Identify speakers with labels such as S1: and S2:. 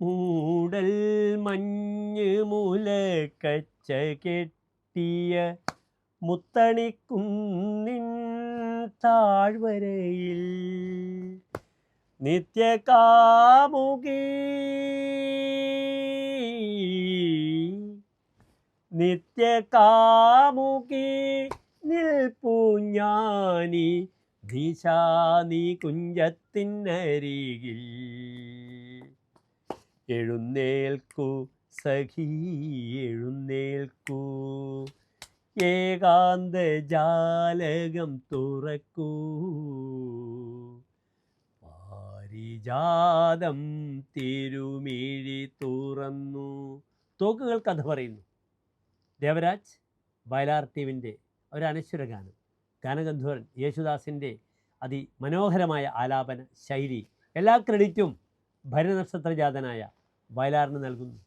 S1: മൂടൽ മഞ്ഞ് കച്ച കെട്ടിയ മുത്തണിക്കുന്നിൻ താഴ്വരയിൽ നിത്യകാമുകി. നിത്യകാമുകി നിൽപ്പു ഞാനി ദിശാനി കുഞ്ചത്തിനരികിൽ. എഴുന്നേൽക്കൂ സഖി എഴുന്നേൽക്കൂ. ഏകാന്ത ജാലകം തുറക്കൂ. പാരിജാതം തിരുമിഴി തുറന്നു. തോക്കുകൾ കഥ പറയുന്നു. ദേവരാജ് വയലാർ ടീമിന്റെ ഒരു അനശ്വര ഗാനം. ഗാനഗന്ധർവൻ യേശുദാസിന്റെ അതിമനോഹരമായ ആലാപന ശൈലി. എല്ലാ ക്രെഡിറ്റും ഭരനക്ഷത്രജാതനായ വയലാറിന് നൽകുന്നു.